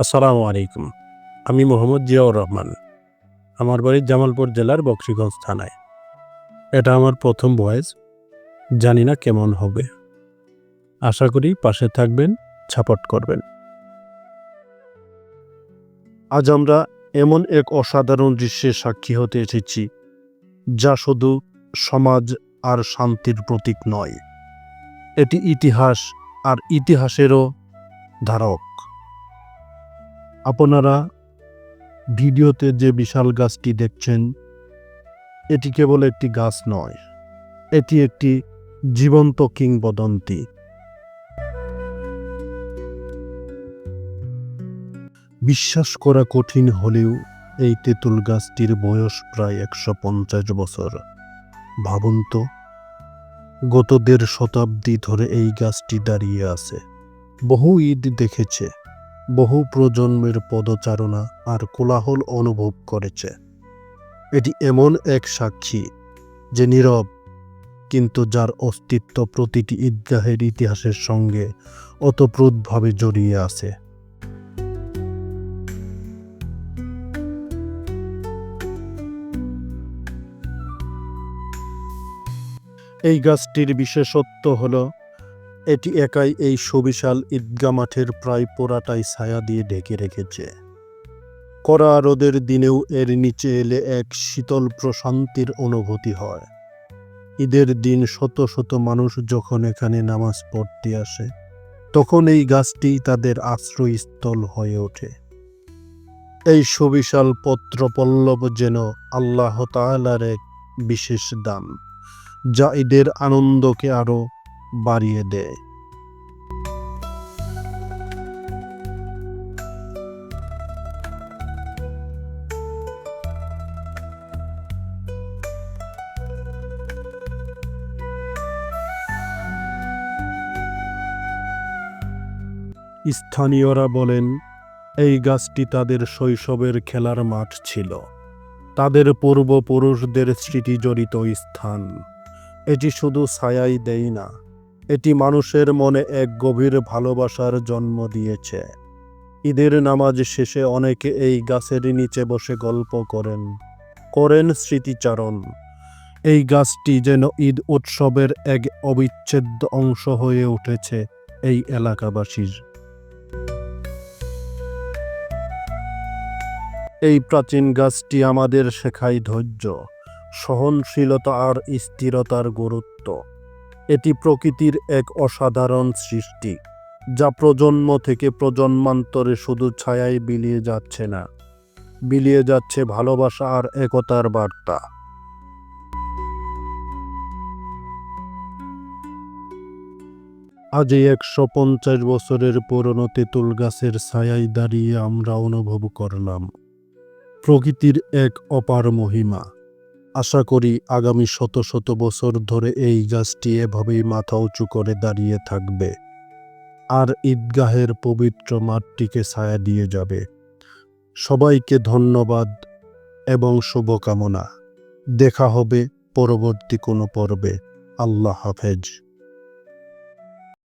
আসসালামু আলাইকুম। আমি মোহাম্মদ জিয়াউর রহমান। আমার বাড়ি জামালপুর জেলার বক্সিগঞ্জ থানায়। এটা আমার প্রথম ভয়েস। জানি না কেমন হবে। আশা করি পাশে থাকবেন, সাপোর্ট করবেন। আজ আমরা এমন এক অসাধারণ দৃশ্যের সাক্ষী হতে এসেছি, যা শুধু সমাজ আর শান্তির প্রতীক নয়। এটি ইতিহাস আর ইতিহাসেরও ধারক। আপনারা ভিডিওতে যে বিশাল গাছটি দেখছেন, এটি কেবল একটি গাছ নয়, এটি একটি জীবন্ত কিংবদন্তি। বিশ্বাস করা কঠিন হলেও এই তেঁতুল গাছটির বয়স প্রায় একশো পঞ্চাশ বছর। ভাবুন তো, গত দেড় শতাব্দী ধরে এই গাছটি দাঁড়িয়ে আছে, বহু ঈদ দেখেছে। বহু প্রজন্মের পদচারণা আর কোলাহল অনুভব করেছে। এটি এমন এক সাক্ষী যে নীরব, কিন্তু যার অস্তিত্ব প্রতিটি ঈদগাহের ইতিহাসের সঙ্গে অতপ্রুতভাবে জড়িয়ে আছে। এই গাছটির বিশেষত্ব হলো এটি একাই এই সুবিশাল ঈদগা মাঠের প্রায় পোড়াটাই ছায়া দিয়ে ঢেকে রেখেছে। কড়া রোদের দিনেও এর নিচে এলে এক শীতল প্রশান্তির অনুভূতি হয়। ঈদের দিন শত শত মানুষ যখন এখানে নামাজ পড়তে আসে, তখন এই গাছটি তাদের আশ্রয়স্থল হয়ে ওঠে। এই সুবিশাল পত্রপল্লব যেন আল্লাহ তাআলার এক বিশেষ দান, যা ঈদের আনন্দকে আরও বাড়িয়ে দেয়। স্থানীয়রা বলেন, এই গাছটি তাদের শৈশবের খেলার মাঠ ছিল। তাদের পূর্বপুরুষদের স্মৃতি জড়িত স্থান। এটি শুধু ছায়াই দেয় না এটি মানুষের মনে এক গভীর ভালোবাসার জন্ম দিয়েছে। ঈদের নামাজ শেষে অনেকে এই গাছের নিচে বসে গল্প করেন। করেন স্মৃতিচারণ। এই গাছটি যেন ঈদ উৎসবের এক অবিচ্ছেদ্য অংশ হয়ে উঠেছে এই এলাকাবাসীর। এই প্রাচীন গাছটি আমাদের শেখায় ধৈর্য, সহনশীলতা আর স্থিরতার গুরুত্ব। এটি প্রকৃতির এক অসাধারণ সৃষ্টি, যা প্রজন্ম থেকে প্রজন্মান্তরে শুধু ছায়ায় বিলিয়ে যাচ্ছে না, বিলিয়ে যাচ্ছে ভালোবাসা আর একতার বার্তা। আজ একশো পঞ্চাশ বছরের পুরনো তেঁতুল গাছের ছায়ায় দাঁড়িয়ে আমরা অনুভব করলাম, প্রকৃতির এক অপার মহিমা। আশা করি আগামী শত শত বছর ধরে এই গাছটি এভাবেই মাথা উঁচু করে দাঁড়িয়ে থাকবে। আর ঈদগাহের পবিত্র মাঠটিকে ছায়া দিয়ে যাবে। সবাইকে ধন্যবাদ এবং শুভকামনা। দেখা হবে পরবর্তী কোনো পর্বে। আল্লাহ হাফেজ।